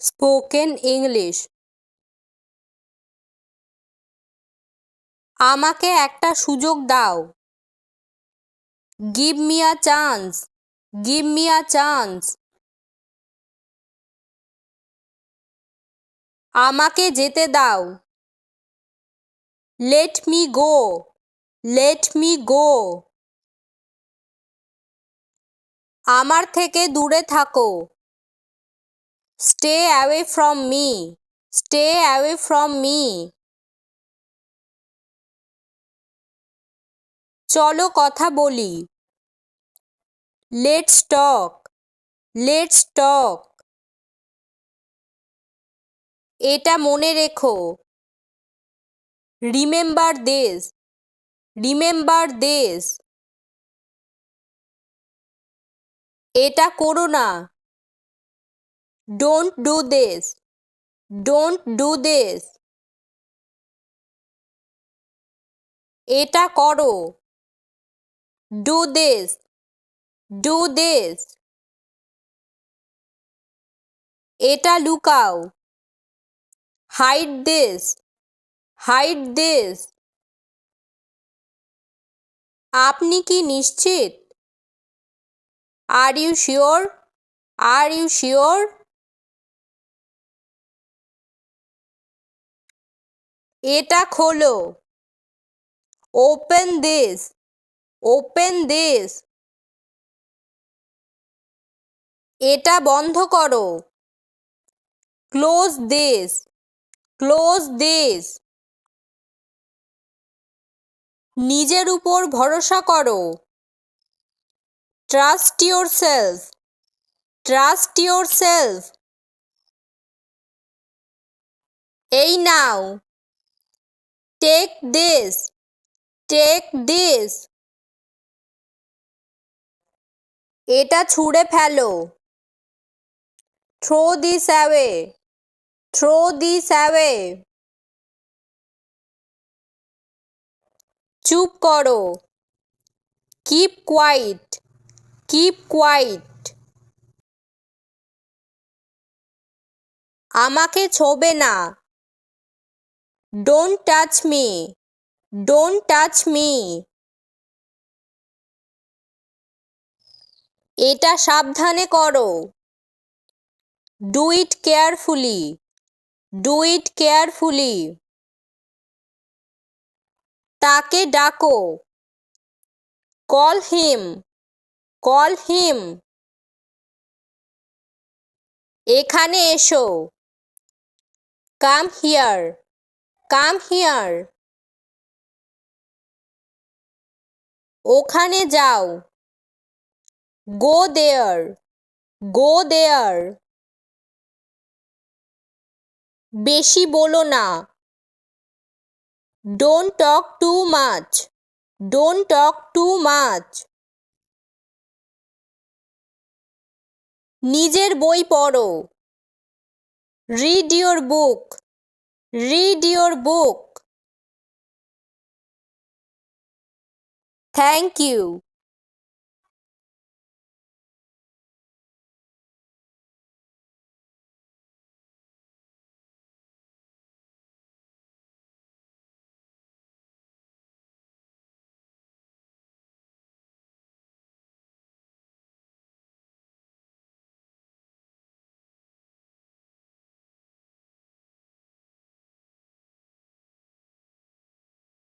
Spoken English. আমাকে একটা সুযোগ দাও। Give me a chance give me a chance আমাকে যেতে দাও। Let me go let me go আমার থেকে দূরে থাকো। Stay away from me stay away from me চলো কথা বলি। লেটস টক লেটস টক এটা মনে রেখো। রিমেম্বার দিস রিমেম্বার দিস এটা করো না। Don't do this don't do this এটা করো। ডু দিস ডু দিস এটা লুকাও। হাইড দিস হাইড দিস আপনি কি নিশ্চিত? Are you sure are you sure এটা খোলো। ওপেন দিস ওপেন দিস এটা বন্ধ করো। ক্লোজ দিস ক্লোজ দিস নিজের উপর ভরসা করো। Trust yourself trust yourself এই নাও। টেক দিস টেক দিস এটা ছুঁড়ে ফেলো। Throw this away throw this away চুপ করো। কিপ কোয়াইট কিপ কোয়াইট আমাকে ছোবে না। Don't touch me don't touch me এটা সাবধানে করো। Do it carefully do it carefully তাকে ডাকো। কল হিম কল হিম এখানে এসো। কাম হিয়ার কাম হিয়ার ওখানে যাও। গো দেয়ার গো দেয়ার বেশি বলো না। Don't talk too much don't talk too much নিজের বই পড়ো। Read your book read your book thank you